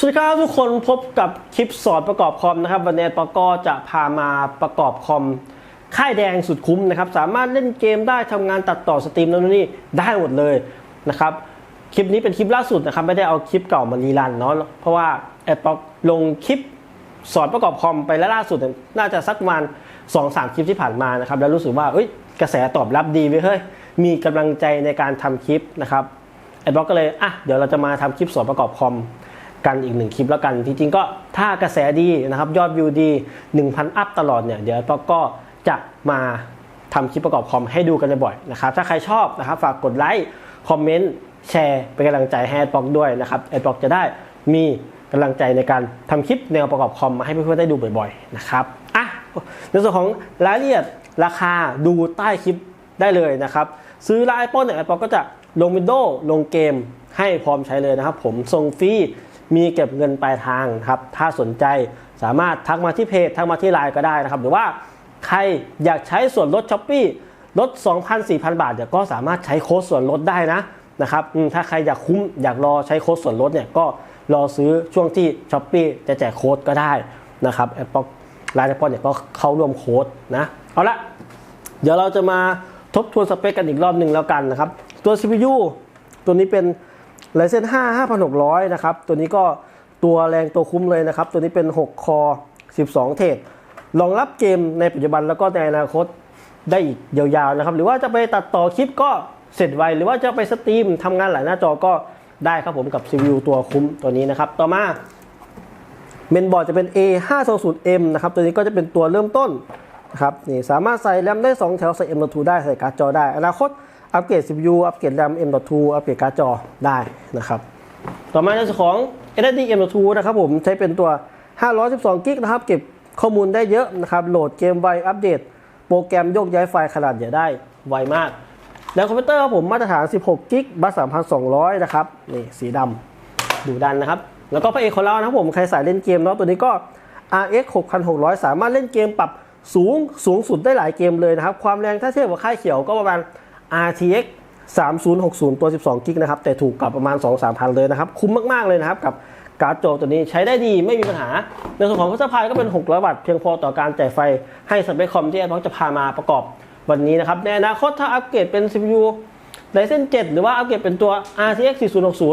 สวัสดีครับทุกคนพบกับคลิปสอนประกอบคอมนะครับ วันนี้ปก็จะพามาประกอบคอมค่ายแดงสุดคุ้มนะครับ สามารถเล่นเกมได้ทำงานตัดต่อสตรีมแล้วนนนี่ได้หมดเลยนะครับ คลิปนี้เป็นคลิปล่าสุดนะครับ ไม่ได้เอาคลิปเก่ามารีรันเนาะเพราะว่าแอดปอกลงคลิปสอนประกอบคอมไปแล้วล่าสุดน่าจะสักประมาณสองสามคลิปที่ผ่านมานะครับ แล้วรู้สึกว่าเอ้ยกระแสตอบรับดีไปเฮ้ยมีกำลังใจในการทำคลิปนะครับแอดบล็อกก็เลยอะเดี๋ยวเราจะมาทำคลิปสอนประกอบคอม กันอีกหนึ่งคลิปแล้วกันจริงๆก็ถ้ากระแสดีนะครับยอดวิวดี 1,000 อัพตลอดเนี่ยเดี๋ยวแอดบล็อกก็จะมาทำคลิปประกอบคอมให้ดูกันบ่อยๆนะครับถ้าใครชอบนะครับฝากกดไลค์คอมเมนต์แชร์เป็นกำลังใจให้แอดบล็อกด้วยนะครับแอดบล็อกจะได้มีกำลังใจในการทำคลิปแนวประกอบคอมมาให้เพื่อนๆได้ดูบ่อยๆนะครับอะในส่วนของรายละเอียดราคาดูใต้คลิปได้เลยนะครับ ซื้อไลน์ไอนเนี่ยแอดบล็อกก็จะลงวินโดว์ลงเกมให้พร้อมใช้เลยนะครับ ผมส่งฟรี มีเก็บเงินปลายทางครับถ้าสนใจสามารถทักมาที่เพจทักมาที่ไลน์ก็ได้นะครับ หรือว่าใครอยากใช้ส่วนลดช้อปปี้ลด 2,000-4,000 บาทเนี่ยก็สามารถใช้โค้ดส่วนลดได้นะนะครับถ้าใครอยากคุ้มอยากรอใช้โค้ดส่วนลดเนี่ยก็รอซื้อช่วงที่ช้อปปี้จะแจกโค้ดก็ได้นะครับแอปปิลไลน์แอปปิลเนี่ยก็เข้าร่วมโค้ดนะเอาละเดี๋ยวเราจะมาทบทวนสเปคกันอีกรอบหนึ่งแล้วกันนะครับ ตัว CPU ตัวนี้เป็น Ryzen 5 5600นะครับ ตัวนี้ก็ตัวแรงตัวคุ้มเลยนะครับ ตัวนี้เป็น 6 คอ 12 เทรดรองรับเกมในปัจจุบันแล้วก็ในอนาคตได้อีกยาวๆนะครับ หรือว่าจะไปตัดต่อคลิปก็เสร็จไว หรือว่าจะไปสตรีมทำงานหลายหน้าจอก็ได้ครับผมกับ CPU ตัวคุ้มตัวนี้นะครับ ต่อมาเมนบอร์ดจะเป็น A 5 2 0 M นะครับ ตัวนี้ก็จะเป็นตัวเริ่มต้นนะครับนี่สามารถใส่แรมได้ 2 แถวใส่ M.2 ได้ใส่การ์ดจอได้ อนาคต อัปเกรด CPU อัปเกรดแรม M.2 อัปเกรดการ์ดจอได้นะครับ ต่อมาในส่วนของ SSD M.2 นะครับผมใช้เป็นตัว 512 กิกนะครับ เก็บข้อมูลได้เยอะนะครับ โหลดเกมไว อัปเดต โปรแกรมโยกย้ายไฟล์ขนาดใหญ่ได้ไวมาก แล้วคอมพิวเตอร์ครับผมมาตรฐาน 16 กิกบัส3,200 นะครับ นี่สีดำดูดันนะครับ แล้วก็พระเอกของเรานะครับผม ใครสายเล่นเกมเนาะตัวนี้ก็ RX 6600 สามารถเล่นเกมปรับสูงสูงสุดได้หลายเกมเลยนะครับ ความแรงถ้าเทียบกับค่ายเขียวก็ประมาณ RTX 3060 ตัว 12 กิกนะครับ แต่ถูกกับประมาณ 2-3พันเลยนะครับ คุ้มมาก ๆ เลยนะครับ กับการ์ดจอตัวนี้ใช้ได้ดีไม่มีปัญหา ในส่วนของพัสพายก็เป็น 600 วัตต์เพียงพอต่อการจ่ายไฟให้สเปคคอมที่แอดบ็อกจะพามาประกอบวันนี้นะครับ ในอนาคตถ้าอัปเกรดเป็น CPU Ryzen 7 หรือว่าอัปเกรดเป็นตัว RTX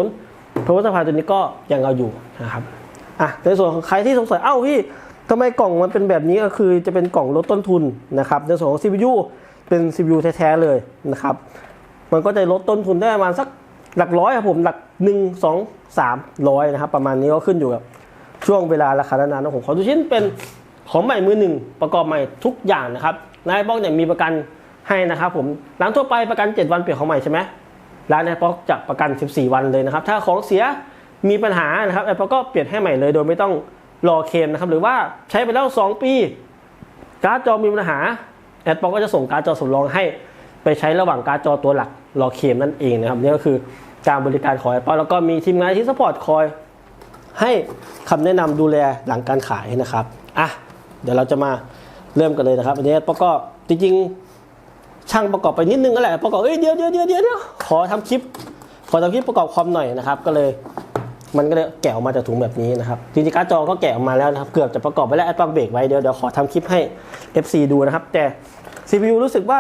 4060พัสพายตัวนี้ก็ยังเอาอยู่นะครับอะในส่วนของใครที่สงสัยเอ้าพี่ทำไมกล่องมันเป็นแบบนี้ก็คือจะเป็นกล่องลดต้นทุนนะครับในส่วนของ CPU เป็น CPU แท้ๆเลยนะครับ มันก็จะลดต้นทุนได้ประมาณสักหลักร้อยครับผมหลักหนึ่งสองสามร้อยนะครับ ประมาณนี้ก็ขึ้นอยู่กับช่วงเวลาราคานานๆนะผมขอทุกชิ้นเป็นของใหม่มือหนึ่งประกอบใหม่ทุกอย่างนะครับนายบล็อกเนี่ยมีประกันให้นะครับผมร้านทั่วไปประกัน 7 วันเปลี่ยนของใหม่ใช่ไหมร้านนายบล็อกจะประกัน 14 วันเลยนะครับ ถ้าของเสียมีปัญหานะครับไอ้บล็อกก็เปลี่ยนให้ใหม่เลย โดยไม่ต้องรอเคลมนะครับหรือว่าใช้ไปแล้ว 2 ปี การ์ดจอมีปัญหา แอดบล็อกก็จะส่งการ์ดจอสำรองให้ไปใช้ระหว่างการ์ดจอตัวหลักรอเคมนั่นเองนะครับนี่ก็คือการบริการของ Apple แล้วก็มีทีมงานที่สปอร์ตคอยให้คำแนะนำดูแลหลังการขายนะครับอะเดี๋ยวเราจะมาเริ่มกันเลยนะครับอันนี้ปก็จริงๆ ช่างประกอบไปนิดนึงก็แหละประกอบเอ้ยเดี๋ยวเดี๋ยวเดี๋ยวเดี๋ยวขอทำคลิป ขอทำคลิปประกอบคอมหน่อยนะครับ ก็เลยมันก็เลยแกะออกมาจากถุงแบบนี้นะครับจริงๆการ์ดจอก็แกะออกมาแล้วนะครับ เกือบจะประกอบไปแล้วแอดปังเบรกไว้เดี๋ยวเดี๋ยวขอทำคลิปให้ FC ดูนะครับ แต่ CPU รู้สึกว่า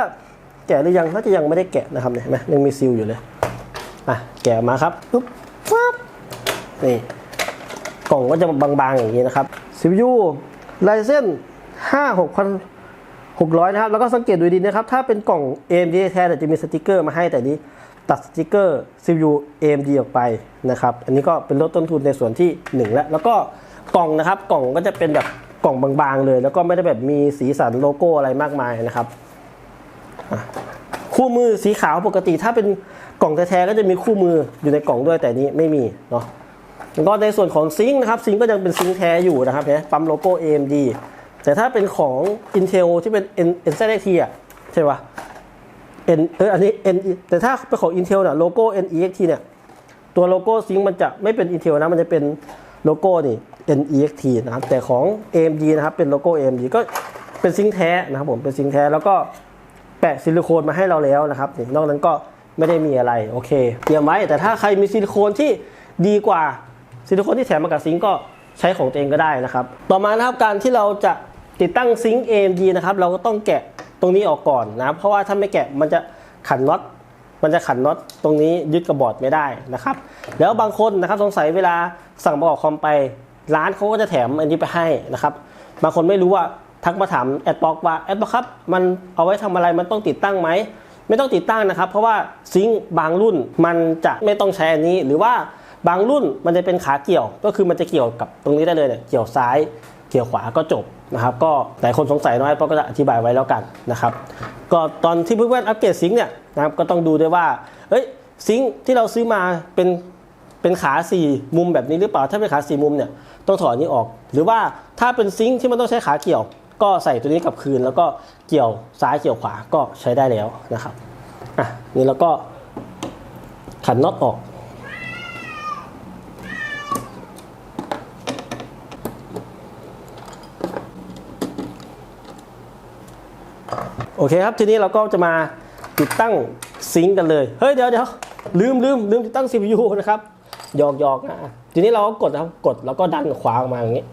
แกะหรือยังน่าจะยังไม่ได้แกะนะครับเนี่ยเห็นไหมยังมีซีลอยู่เลยอะแกะมาครับปุ๊บปั๊บนี่กล่องก็จะบางๆอย่างนี้นะครับ CPU Ryzen 5 6600 นะครับ แล้วก็สังเกตดูดีนะครับ ถ้าเป็นกล่อง AMD แท้จะมีสติกเกอร์มาให้แต่นี้ตัดสติกเกอร์ CPU AMD ออกไปนะครับ อันนี้ก็เป็นลดต้นทุนในส่วนที่ 1 แล้ว แล้วก็กล่องนะครับ กล่องก็จะเป็นแบบกล่องบางๆเลย แล้วก็ไม่ได้แบบมีสีสันโลโก้อะไรมากมายนะครับ คู่มือสีขาวปกติถ้าเป็นกล่องแท้ๆก็จะมีคู่มืออยู่ในกล่องด้วยแต่นี้ไม่มีเนาะแล้วก็ในส่วนของซิงค์นะครับซิงค์ก็ยังเป็นซิงค์แท้อยู่นะครับเนไหมปั๊มโลโก้ AMD แต่ถ้าเป็นของ Intel ที่เป็น N NZXT อะใช่ปะ N เอออันนี้ N แต่ถ้าเป็นของ Intel เนี่ยโลโก้ NEXT เนี่ยตัวโลโก้ซิงค์มันจะไม่เป็น Intel นะมันจะเป็นโลโก้นี่ NEXT นะครับแต่ของ AMD นะครับเป็นโลโก้ AMD ก็เป็นซิงค์แท้นะครับผมเป็นซิงค์แท้แล้วก็ ปะซิลิโคนมาให้เราแล้วนะครับนอกนั้นก็ไม่ได้มีอะไรโอเค เตรียมไว้แต่ถ้าใครมีซิลิโคนที่ดีกว่าซิลิโคนที่แถมมากับซิงก์ก็ใช้ของตัวเองก็ได้นะครับ ต่อมานะครับการที่เราจะติดตั้งซิงก์ AMD นะครับเราก็ต้องแกะตรงนี้ออกก่อนนะเพราะว่าถ้าไม่แกะมันจะขันน็อตมันจะขันน็อตตรงนี้ยึดกับบอดไม่ได้นะครับแล้วบางคนนะครับสงสัยเวลาสั่งประกอบคอมไปร้านเขาก็จะแถมอันนี้ไปให้นะครับบางคนไม่รู้ว่า ทักมาถามแอดบ็อกว่าแอดบ็อกครับมันเอาไว้ทำอะไรมันต้องติดตั้งไหมไม่ต้องติดตั้งนะครับ เพราะว่าซิงค์บางรุ่นมันจะไม่ต้องใช้อันนี้ หรือว่าบางรุ่นมันจะเป็นขาเกี่ยว ก็คือมันจะเกี่ยวกับตรงนี้ได้เลยเนี่ยเกี่ยวซ้ายเกี่ยวขวาก็จบนะครับ ก็หลายคนสงสัยน้อยเพราะก็จะอธิบายไว้แล้วกันนะครับ ก็ตอนที่เพื่อนๆอัปเกรดซิงค์เนี่ยนะครับก็ต้องดูด้วยว่าเอ้ยซิงค์ที่เราซื้อมาเป็นเป็นขาสี่มุมแบบนี้หรือเปล่าถ้าเป็นขาสี่มุมเนี่ยต้องถอดนนี้ออก หรือว่าถ้าเป็นซิงค์ที่มันต้องใช้ขาเกี่ยว ก็ใส่ตัวนี้กลับคืน แล้วก็เกี่ยวซ้ายเกี่ยวขวาก็ใช้ได้แล้วนะครับอะนี่แล้วก็ขันน็อตออกโอเคครับ ทีนี้เราก็จะมาติดตั้งซิงค์กันเลย เฮ้ย เดี๋ยวเดี๋ยวลืมลืมลืมติดตั้ง CPU นะครับหยอกหยอกนะทีนี้เราก็กดนะครับกดแล้วก็ดันขวาออกมาอย่างนี้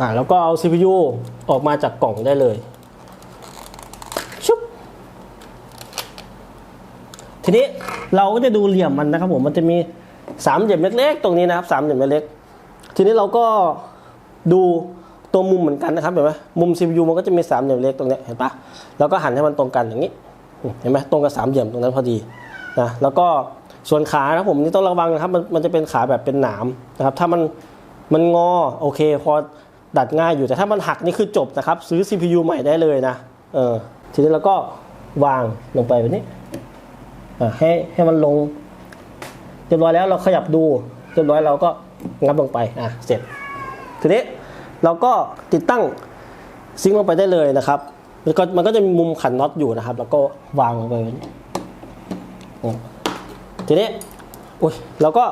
อ่าแล้วก็เอา CPU ออกมาจากกล่องได้เลยชุบทีนี้เราก็จะดูเหลี่ยมมันนะครับผมมันจะมีสามเหลี่ยมเล็กๆ ตรงนี้นะครับสามเหลี่ยมเล็กๆทีนี้เราก็ดูตัวมุมเหมือนกันนะครับเห็นไหมมุม CPU มันก็จะมีสามเหลี่ยมเล็กตรงนี้เห็นปะแล้วก็หันให้มันตรงกันอย่างนี้ เห็นไหมตรงกับสามเหลี่ยมตรงนั้นพอดีนะแล้วก็ส่วนขานะผมนี่ต้องระวังนะครับมันมันจะเป็นขาแบบเป็นหนามนะครับถ้ามันมันงอโอเคพอ ดัดง่ายอยู่แต่ถ้ามันหักนี่คือจบนะครับ ซื้อ CPU ใหม่ได้เลยนะเออทีนี้เราก็วางลงไปแบบนี้ให้ให้มันลงเรียบร้อยแล้วเราขยับดูเรียบร้อยเราก็งับลงไปอะเสร็จ ทีนี้เราก็ติดตั้งซิงลงไปได้เลยนะครับแล้วก็มันก็จะมีมุมขันน็อตอยู่นะครับ แล้วก็วางลงไปแบบนี้ทีนี้อุ้ยเราก็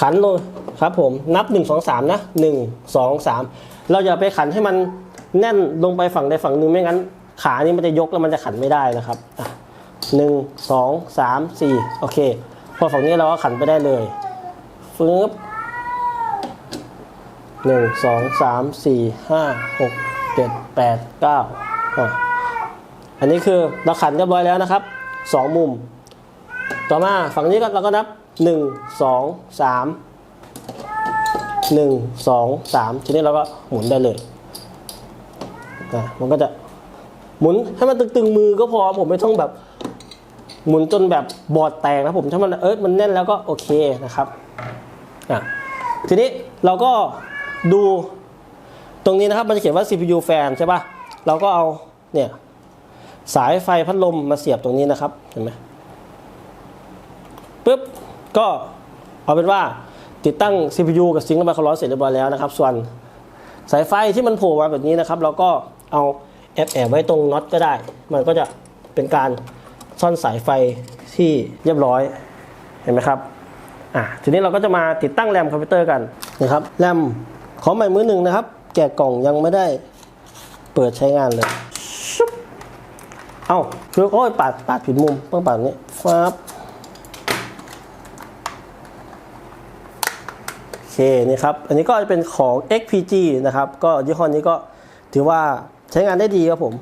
ขันลงครับผมนับ 1 2 3 นะ 1 2 3 เราอย่าไปขันให้มันแน่นลงไปฝั่งใดฝั่งหนึ่งไม่งั้น ขานี่มันจะยกแล้วมันจะขันไม่ได้นะครับหนึ่งสองสามสี่โอเค พอฝั่งนี้เราก็ขันไปได้เลยฟึบหนึ่งสองสามสี่ห้าหกเจ็ดแปดเก้าอันนี้คือเราขันเรียบร้อยแล้วนะครับสองมุม ต่อมาฝั่งนี้ก็เราก็นับหนึ่งสองสาม หนึ่งสองสามทีนี้เราก็หมุนได้เลยอะมันก็จะหมุนให้มันตึงๆมือก็พอผมไม่ต้องแบบ หมุนจนแบบบอดแตกนะผมถ้ามันเอิร์ธมันแน่นแล้วก็โอเคนะครับอะทีนี้เราก็ดูตรงนี้นะครับมันจะเขียนว่า CPU fan ใช่ปะเราก็เอาเนี่ยสายไฟพัดลมมาเสียบตรงนี้นะครับเห็นไหมปุ๊บก็เอาเป็นว่า ติดตั้ง CPU กับซิงค์ระบายความร้อนเสร็จเรียบร้อยแล้วนะครับ ส่วนสายไฟที่มันโผล่มาแบบนี้นะครับ เราก็เอาแอบแอบไว้ตรงน็อตก็ได้ มันก็จะเป็นการซ่อนสายไฟที่เรียบร้อยเห็นไหมครับอะทีนี้เราก็จะมาติดตั้งแรมคอมพิวเตอร์กันนะครับแรมของใหม่มือหนึ่งนะครับ แกะกล่องยังไม่ได้เปิดใช้งานเลยชุบเอ้าคือโอ้ยปาดปาดผิดมุมต้องปาดนี้ฟับโอ เคนี่ครับ อันนี้ก็จะเป็นของ XPG นะครับ ก็ยี่ห้อนี้ก็ถือว่าใช้งานได้ดีครับผม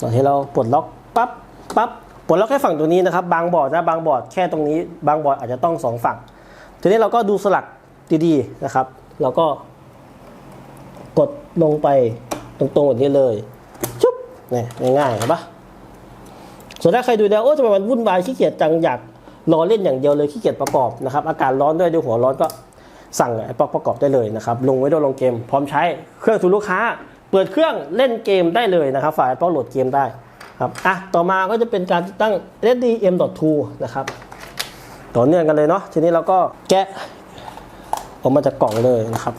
ตอนที่เราปลดล็อกปั๊บปั๊บปลดล็อกแค่ฝั่งตัวนี้นะครับ บางบอร์ดนะบางบอร์ดแค่ตรงนี้ บางบอร์ดอาจจะต้องสองฝั่ง ทีนี้เราก็ดูสลักดีๆนะครับ เราก็กดลงไปตรงๆแบบนี้เลยชุบนี่ง่ายๆเห็นปะส่วนถ้าใครดูแล้วโอ้ทำไมมันวุ่นวายขี้เกียจจังอยาก รอเล่นอย่างเดียวเลยขี้เกียจประกอบนะครับอากาศร้อนด้วยด้วยหัวร้อนก็สั่งไอ้ปอกประกอบได้เลยนะครับลงไว้ด้วยลงเกม พร้อมใช้เครื่องสู่ลูกค้า เปิดเครื่องเล่นเกมได้เลยนะครับ ฝ่ายปอกโหลดเกมได้ครับอะต่อมาก็จะเป็นการติดตั้ง SDM.2 นะครับต่อเนื่องกันเลยเนาะทีนี้เราก็แกะออกมาจากกล่องเลยนะครับ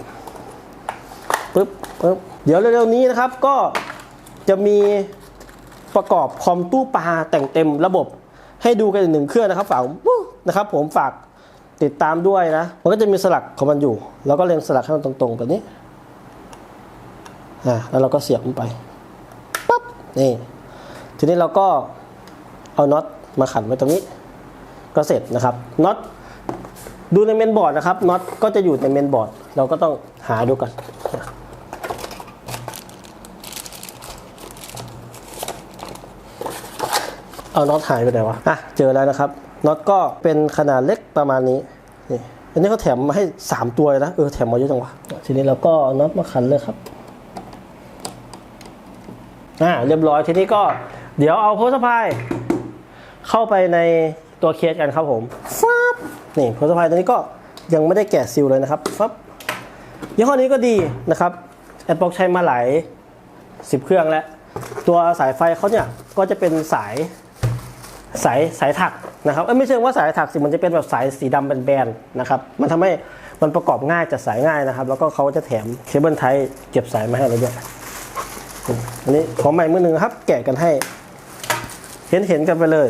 ปึ๊บปึ๊บเดี๋ยวเร็วๆนี้นะครับก็จะมีประกอบคอมตู้ปลาแต่งเต็มระบบ ให้ดูกันอีกหนึ่งเครื่องนะครับฝากนะครับผมฝากติดตามด้วยนะ มันก็จะมีสลักของมันอยู่ แล้วก็เล็งสลักให้มันตรงๆแบบนี้อ่าแล้วเราก็เสียบมันไปปั๊บนี่ทีนี้เราก็เอาน็อตมาขันไว้ตรงนี้ ก็เสร็จนะครับน็อตดูในเมนบอร์ดนะครับน็อตก็จะอยู่ในเมนบอร์ด เราก็ต้องหาดูกัน เอาน็อตหายไปไหนวะ อะ เจอแล้วนะครับ น็อตก็เป็นขนาดเล็กประมาณนี้ นี่ อันนี้เขาแถมมาให้ 3 ตัวเลยนะ เออ แถมมาเยอะจังวะ ทีนี้เราก็เอาน็อตมาขันเลยครับ อ่า เรียบร้อย ทีนี้ก็ เดี๋ยวเอาโพสพายเข้าไปในตัวเคสกันครับผมฟับนี่โพสพายตัวนี้ก็ยังไม่ได้แกะซีลเลยนะครับฟับยี่ห้อนี้ก็ดีนะครับแอดบ็อกใช้มาหลายสิบเครื่องแล้ว ตัวสายไฟเขาเนี่ยก็จะเป็นสาย สายสายถักนะครับเอ้ยไม่เชิงว่าสายถักสิมันจะเป็นแบบสายสีดำแบนๆนะครับมันทำให้มันประกอบง่ายจัดสายง่ายนะครับ แล้วก็เขาจะแถมเคเบิลไทยเก็บสายมาให้เราด้วยอันนี้ของใหม่มือหนึ่งครับ แกะกันให้ เห็นเห็นกันไปเลย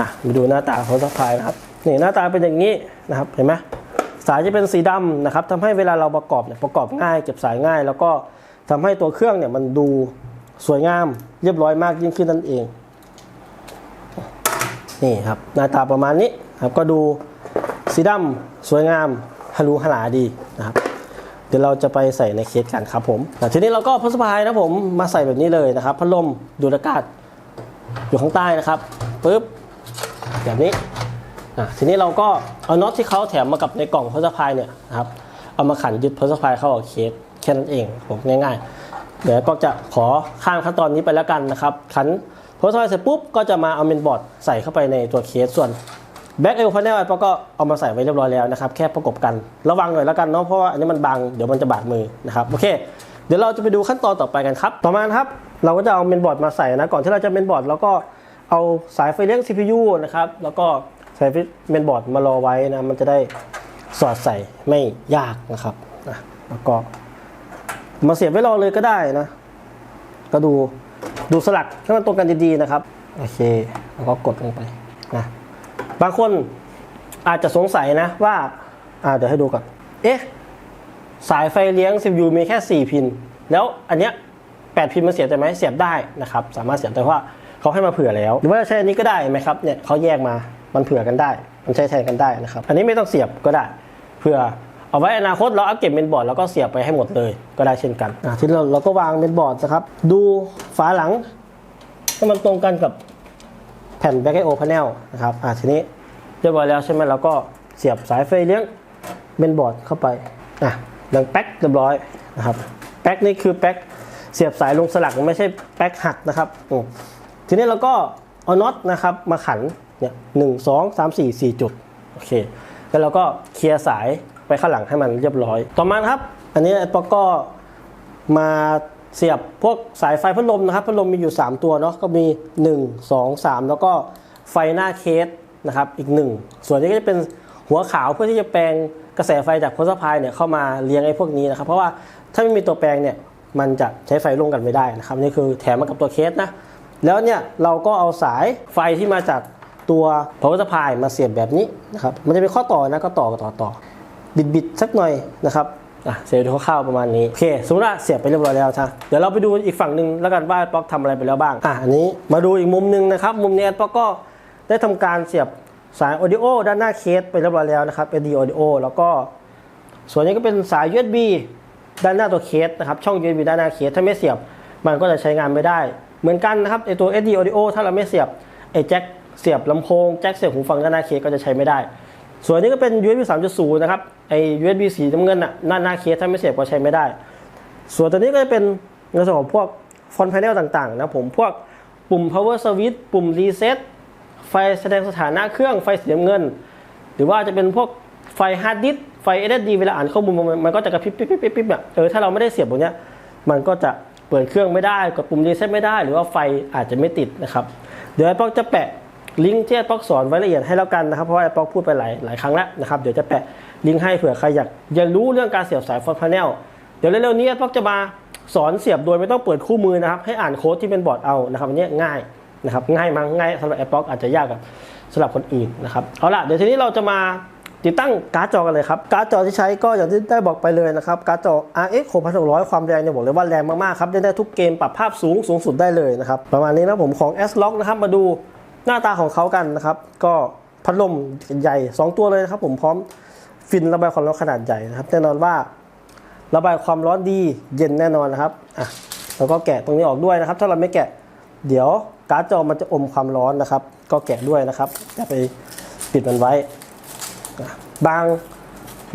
อะมาดูหน้าตาของสะพายนะครับนี่หน้าตาเป็นอย่างนี้นะครับเห็นไหมสายจะเป็นสีดำนะครับทำให้เวลาเราประกอบเนี่ยประกอบง่าย เก็บสายง่าย แล้วก็ทำให้ตัวเครื่องเนี่ยมันดูสวยงามเรียบร้อยมากยิ่งขึ้นนั่นเอง นี่ครับหน้าตาประมาณนี้ครับก็ดูสีดำสวยงามฮารูฮาลาดีนะครับเดี๋ยวเราจะไปใส่ในเคสกันครับผมทีนี้เราก็พัสพายนะผมมาใส่แบบนี้เลยนะครับพัดลมดูดอากาศอยู่ข้างใต้นะครับปึ๊บแบบนี้อะทีนี้เราก็เอาน็อตที่เขาแถมมากับในกล่องพัสพายเนี่ยนะครับเอามาขันยึดพัสพายเข้ากับเคสแค่นั้นเองผมง่าย ๆ เดี๋ยวก็จะขอข้ามขั้นตอนนี้ไปแล้วกันนะครับขัน พัสพายเสร็จปุ๊บก็จะมาเอาเมนบอร์ดใส่เข้าไปในตัวเคสส่วนแบ็กเอลพาเนลไอปก็เอามาใส่ไว้เรียบร้อยแล้วนะครับ แค่ประกบกันระวังหน่อยแล้วกันเนาะเพราะว่าอันนี้มันบางเดี๋ยวมันจะบาดมือนะครับโอเค เดี๋ยวเราจะไปดูขั้นตอนต่อไปกันครับต่อมาครับ เราก็จะเอาเมนบอร์ดมาใส่นะก่อนที่เราจะเมนบอร์ดเราก็เอาสายไฟเลี้ยง CPU นะครับแล้วก็สายเมนบอร์ดมารอไว้นะมันจะได้สอดใส่ไม่ยากนะครับนะแล้วก็มาเสียบไว้รอเลยก็ได้นะ ก็ดู ดูสลักให้มันตรงกันดีๆนะครับ โอเค แล้วก็กดลงไปนะบางคนอาจจะสงสัยนะว่าอ่าเดี๋ยวให้ดูก่อน เอ๊ะ สายไฟเลี้ยง CPU มีแค่ 4 พิน แล้วอันเนี้ย8พินมันเสียบได้ไหมเสียบได้นะครับ สามารถเสียบได้เพราะว่าเขาให้มาเผื่อแล้ว หรือว่าจะใช้อันนี้ก็ได้ไหมครับเนี่ยเขาแยกมามันเผื่อกันได้ มันใช้แทนกันได้นะครับ อันนี้ไม่ต้องเสียบก็ได้ เผื่อ เอาไว้อนาคตเราอัปเกรดเมนบอร์ดแล้วก็เสียบไปให้หมดเลยก็ได้เช่นกันอะทีนี้เราเราก็วางเมนบอร์ดนะครับดูฝาหลังให้มันตรงกันกับแผ่นแบ็กไอโอพาเนลนะครับอ่าทีนี้เรียบร้อยแล้วใช่ไหมเราก็เสียบสายไฟเลี้ยงเมนบอร์ดเข้าไปอะดังแป๊กเรียบร้อยนะครับแป๊กนี่คือแป๊กเสียบสายลงสลักไม่ใช่แป๊กหักนะครับอืทีนี้เราก็เอาน็อตนะครับมาขันเนี่ยหนึ่งสองสามสี่สี่จุดโอเคแล้วเราก็เคลียร์สาย ไปข้างหลังให้มันเรียบร้อย ต่อมาครับ อันนี้ปอกก็มาเสียบพวกสายไฟพัดลมนะครับพัดลมมีอยู่ 3 ตัวเนาะก็มี 1 2 3 แล้วก็ไฟหน้าเคสนะครับอีก 1 ส่วนนี้ก็จะเป็นหัวขาวเพื่อที่จะแปลงกระแสไฟจากโพลาร์พายเนี่ยเข้ามาเลี้ยงไอ้พวกนี้นะครับ เพราะว่าถ้าไม่มีตัวแปลงเนี่ยมันจะใช้ไฟร่วมกันไม่ได้นะครับนี่คือแถมมากับตัวเคสนะแล้วเนี่ยเราก็เอาสายไฟที่มาจากตัวโพลาร์พายมาเสียบแบบนี้นะครับมันจะเป็นข้อต่อนะก็ต่อต่อต่อ บิดบิดๆสักหน่อยนะครับอะเสียบดูคร่าวๆประมาณนี้โอเคสมมติว่าเสียบไปเรียบร้อยแล้วท่าเดี๋ยวเราไปดูอีกฝั่งหนึ่งแล้วกันว่าป๊อกทำอะไรไปแล้วบ้างอะอันนี้มาดูอีกมุมหนึ่งนะครับ มุมนี้ป๊อกก็ได้ทำการเสียบสาย audio ด้านหน้าเคสไปเรียบร้อยแล้วนะครับ SD audio แล้วก็ ส่วนนี้ก็เป็นสาย USB ด้านหน้าตัวเคสนะครับช่อง USB ด้านหน้าเคสถ้าไม่เสียบ มันก็จะใช้งานไม่ได้ เหมือนกันนะครับไอตัว SD audio ถ้าเราไม่เสียบไอแจ็คเสียบลำโพงแจ็คเสียบหูฟังด้านหน้าเคสก็จะใช้ไม่ได้ ส่วนนี้ก็เป็น USB 3.0 นะครับ ไอ USB สีน้ำเงินอะหน้าหน้าเคสถ้าไม่เสียบก็ใช้ไม่ได้ ส่วนตัวนี้ก็จะเป็นในส่วนของพวกฟอนต์พเนลต่างๆนะผมพวกปุ่ม power switch ปุ่ม reset ไฟแสดงสถานะเครื่องไฟสีน้ำเงิน หรือว่าจะเป็นพวกไฟฮาร์ดดิสก์ไฟ SSD เวลาอ่านข้อมูลมันก็จะกระพริบปิ๊บปิ๊บปิ๊บปิ๊บเนี่ยเออถ้าเราไม่ได้เสียบตรงเนี้ยมันก็จะเปิดเครื่องไม่ได้กดปุ่มรีเซ็ตไม่ได้ หรือว่าไฟอาจจะไม่ติดนะครับ เดี๋ยวไอ้ป๊อกจะแปะ ลิงก์ที่ไอ้ป๊อกสอนไว้ละเอียดให้แล้วกันนะครับ เพราะว่าไอ้ป๊อกพูดไปหลายหลายครั้งแล้วนะครับ เดี๋ยวจะแปะลิงก์ให้เผื่อใครอยากอยากรู้เรื่องการเสียบสายฟอนต์พาเนลเดี๋ยวเร็วๆนี้ไอ้ป๊อกจะมาสอนเสียบโดยไม่ต้องเปิดคู่มือนะครับ ให้อ่านโค้ดที่เป็นบอร์ดเอานะครับอันนี้ง่ายนะครับง่ายมั้งง่ายสำหรับไอ้ป๊อกอาจจะยากกับสำหรับคนอื่นนะครับเอาล่ะเดี๋ยวทีนี้เราจะมาติดตั้งการ์ดจอกันเลยครับ การ์ดจอที่ใช้ก็อย่างที่ได้บอกไปเลยนะครับ การ์ดจอ RX 6600 ความแรงเนี่ยบอกเลยว่าแรงมากๆครับได้ทุกเกมปรับภาพสูงสูงสุดได้เลยนะครับ ประมาณนี้นะผมของ S Lock นะครับมาดู หน้าตาของเขากันนะครับ ก็พัดลมใหญ่ 2 ตัวเลยนะครับ ผมพร้อมฟินระบายความร้อนขนาดใหญ่นะครับ แน่นอนว่าระบายความร้อนดีเย็นแน่นอนนะครับอะแล้วก็แกะตรงนี้ออกด้วยนะครับ ถ้าเราไม่แกะเดี๋ยวการ์ดจอมันจะอมความร้อนนะครับ ก็แกะด้วยนะครับอย่าไปปิดมันไว้ บาง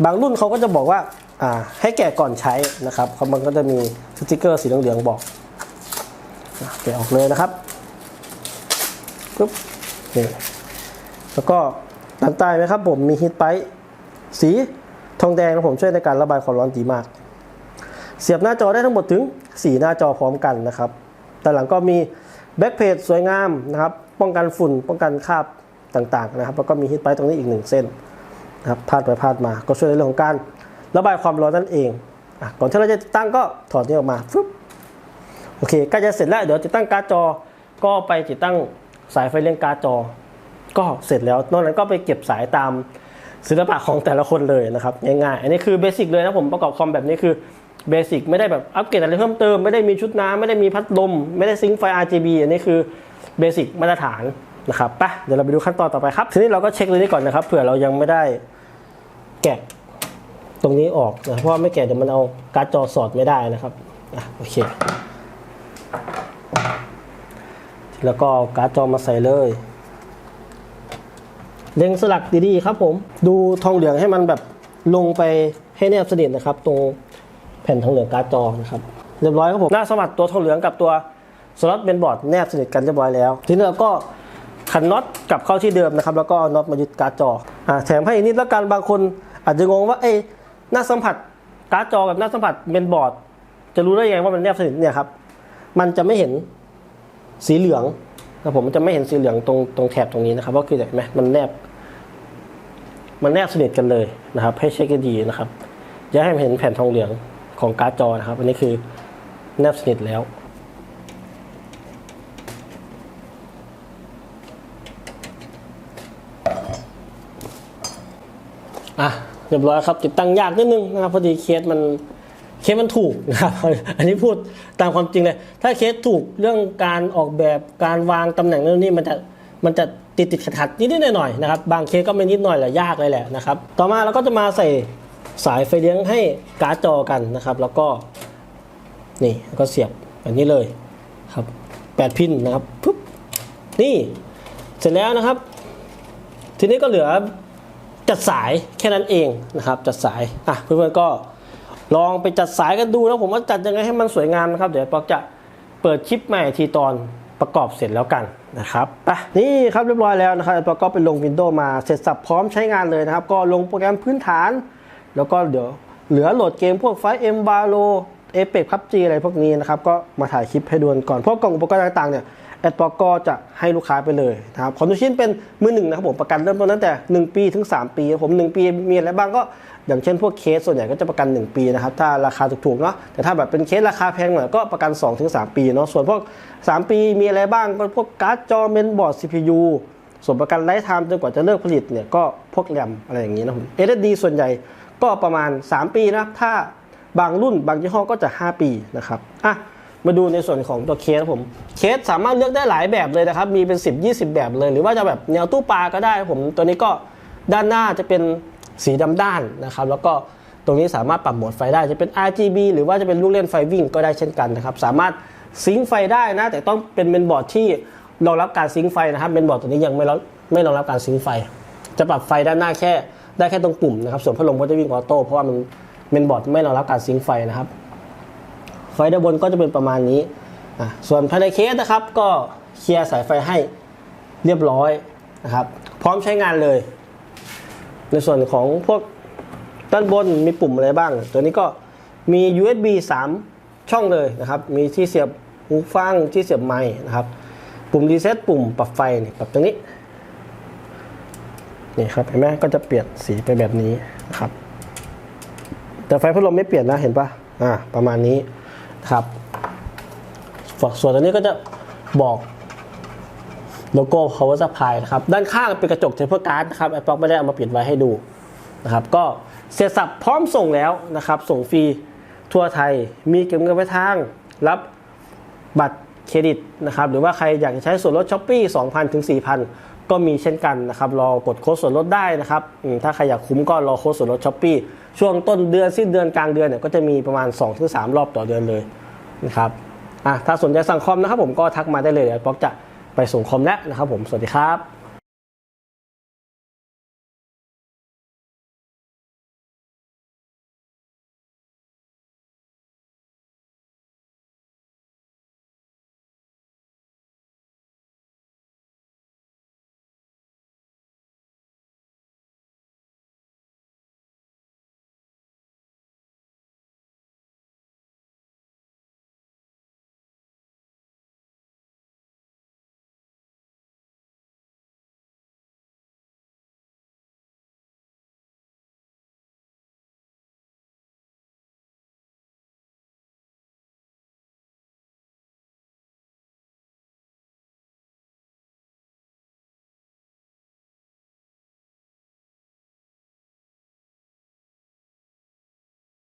บางรุ่นเขาก็จะบอกว่าอ่าให้แกะก่อนใช้นะครับเขามันก็จะมีสติกเกอร์สีเหลืองๆบอกแกะออกเลยนะครับ ปุ๊บนี่แล้วก็ด้านใต้ไหมครับผมมีฮีทไปสีทองแดงนะผมช่วยในการระบายความร้อนดีมาก เสียบหน้าจอได้ทั้งหมดถึง 4 หน้าจอพร้อมกันนะครับด้านหลังก็มีแบ็กเพจสวยงามนะครับ ป้องกันฝุ่น ป้องกันคราบต่างๆนะครับ แล้วก็มีฮิตไปตรงนี้อีกหนึ่งเส้นนะครับพาดไปพาดมา ก็ช่วยในเรื่องของการระบายความร้อนนั่นเองอก่อนที่เราจะติดตั้งก็ถอดนี่ออกมาฟึบโอเคใกล้จะเสร็จแล้วเดี๋ยวติดตั้งการ์ดจอก็ไปติดตั้ง สายไฟเลี้ยงการ์ดจอ ก็เสร็จแล้วนอกนั้นก็ไปเก็บสายตามศิลปะของแต่ละคนเลยนะครับง่ายๆอันนี้คือเบสิกเลยนะผมประกอบคอมแบบนี้คือเบสิกไม่ได้แบบอัปเกรดอะไรเพิ่มเติมไม่ได้มีชุดน้ำไม่ได้มีพัดลม ไม่ได้ซิงค์ไฟ RGB อันนี้คือเบสิกมาตรฐานนะครับไปเดี๋ยวเราไปดูขั้นตอนต่อไปครับ ทีนี้เราก็เช็คเลยนี้ก่อนนะครับเผื่อเรายังไม่ได้แกะตรงนี้ออกนะเพราะไม่แกะเดี๋ยวมันเอาการ์ดจอสอดไม่ได้นะครับอะโอเค แล้วก็เอาการ์ดจอมาใส่เลยเล็งสลักดีๆครับผม ดูทองเหลืองให้มันแบบลงไปให้แนบสนิทนะครับ ตรงแผ่นทองเหลืองการ์ดจอนะครับเรียบร้อยครับผมหน้าสมัครตัวทองเหลืองกับตัวสล็อตเบนบอร์ดแนบสนิทกันเรียบร้อยแล้ว ทีนี้เราก็ขันน็อตกลับเข้าที่เดิมนะครับ แล้วก็น็อตมายึดการ์ดจออ่าแถมให้อีกนิดแล้วกันบางคนอาจจะงงว่าเอ้หน้าสัมผัสการ์ดจอกับหน้าสัมผัสเบนบอร์ด จะรู้ได้ยังไงว่ามันแนบสนิทเนี่ยครับมันจะไม่เห็น สีเหลืองนะผมจะไม่เห็นสีเหลืองตรงตรงแถบตรงนี้นะครับก็คือเห็นไหมมันแนบ มันแนบสนิทกันเลยนะครับ ให้เช็คดีนะครับอย่าให้เห็นแผ่นทองเหลืองของการ์ดจอนะครับ อันนี้คือแนบสนิทแล้วอะเรียบร้อยครับ ติดตั้งยากนิดนึงนะครับ พอดีเคสมัน สมันถูกนะครับ อันนี้พูดตามความจริงเลย ถ้าเคสถูกเรื่องการออกแบบการวางตำแหน่งนู่นนี่มันจะมันจะติดติดขัดขัดนิดนิดหน่อยหน่อยๆนะครับ บางเคสก็ไม่นิดหน่อยแหละยากเลยแหละนะครับ ต่อมาเราก็จะมาใส่สายไฟเลี้ยงให้การ์ดจอกันนะครับ แล้วก็นี่ก็เสียบแบบนี้เลยครับแปดพินนะครับปุ๊บนี่เสร็จแล้วนะครับ ทีนี้ก็เหลือจัดสายแค่นั้นเองนะครับ จัดสายอะเพื่อนๆก็ ลองไปจัดสายกันดูนะผมว่าจัดยังไงให้มันสวยงามนะครับ เดี๋ยวปอกจะเปิดคลิปใหม่ทีตอนประกอบเสร็จแล้วกันนะครับไปนี่ครับเรียบร้อยแล้วนะครับปอกก็ไปลง Windows มาเสร็จสับพร้อมใช้งานเลยนะครับ ก็ลงโปรแกรมพื้นฐาน แล้วก็เดี๋ยวเหลือโหลดเกมพวกไฟเอ็มบาโลเอเปกพับจีอะไรพวกนี้นะครับก็มาถ่ายคลิปให้ดูกันก่อนเพราะกล่องอุปกรณ์ต่างๆเนี่ยแอดปอกก็จะให้ลูกค้าไปเลยนะครับของทุกชิ้นเป็นมือหนึ่งนะครับผมประกันเริ่มต้นตั้งแต่ 1 ปีถึง 3 ปีผม 1 ปีมีอะไรบ้างก็ อย่างเช่นพวกเคสส่วนใหญ่ก็จะประกัน 1 ปีนะครับ ถ้าราคาถูกๆเนาะแต่ถ้าแบบเป็นเคสราคาแพงหน่อยก็ประกัน 2-3 ปีเนาะส่วนพวก 3 ปีมีอะไรบ้างก็พวกการ์ดจอเมนบอร์ด CPU ส่วนประกันไลฟ์ไทม์จนกว่าจะเลิกผลิตเนี่ยก็พวกแรมอะไรอย่างนี้นะผม SSD ส่วนใหญ่ก็ประมาณ 3 ปีนะครับถ้าบางรุ่นบางยี่ห้อก็จะ 5 ปีนะครับอะมาดูในส่วนของตัวเคสผมเคสสามารถเลือกได้หลายแบบเลยนะครับ มีเป็น 10 20 แบบเลย หรือว่าจะแบบแนวตู้ปลาก็ได้ผมตัวนี้ก็ด้านหน้าจะเป็น สีดำด้านนะครับ แล้วก็ตรงนี้สามารถปรับโหมดไฟได้จะเป็น RGB หรือว่าจะเป็นลูกเล่นไฟวิ่งก็ได้เช่นกันนะครับ สามารถซิงค์ไฟได้นะ แต่ต้องเป็นเมนบอร์ดที่รองรับการซิงค์ไฟนะครับเมนบอร์ดตัวนี้ยังไม่รองไม่รองรับการซิงค์ไฟ จะปรับไฟด้านหน้าแค่ได้แค่ตรงปุ่มนะครับ ส่วนพัดลมก็จะวิ่งออโต้เพราะว่ามันเมนบอร์ดไม่รองรับการซิงค์ไฟนะครับ ไฟด้านบนก็จะเป็นประมาณนี้ส่วนภายในเคสนะครับ ก็เคลียร์สายไฟให้เรียบร้อยนะครับ พร้อมใช้งานเลย ในส่วนของพวกด้านบนมีปุ่มอะไรบ้าง ตัวนี้ก็มี USB 3 ช่องเลยนะครับ มีที่เสียบหูฟังที่เสียบไมค์นะครับ ปุ่มรีเซ็ตปุ่มปรับไฟนี่ปรับตรงนี้นี่ครับเห็นไหมก็จะเปลี่ยนสีไปแบบนี้นะครับ แต่ไฟพัดลมไม่เปลี่ยนนะเห็นปะอ่าประมาณนี้นะครับ ส่วนตัวนี้ก็จะบอก โลโก้ power supply นะครับ ด้านข้างเป็นกระจกเทเปอร์การ์ดนะครับไอป๊อกไม่ได้เอามาเปลี่ยนไว้ให้ดูนะครับ ก็เสียสับพร้อมส่งแล้วนะครับ ส่งฟรีทั่วไทย มีเก็บเงินไว้ทาง รับบัตรเครดิตนะครับ หรือว่าใครอยากจะใช้ส่วนลดช้อปปี้สองพันถึงสี่พันก็มีเช่นกันนะครับ รอกดโค้ดส่วนลดได้นะครับ ถ้าใครอยากคุ้มก็รอโค้ดส่วนลดช้อปปี้ช่วงต้นเดือนสิ้นเดือนกลางเดือนเนี่ยก็จะมีประมาณ 2-3 รอบต่อเดือนเลยนะครับอะถ้าสนใจสั่งคอมนะครับผมก็ทักมาได้เลยเดี๋ยวป๊อกจะ ไปส่งคอมแล้วนะครับผมสวัสดีครับ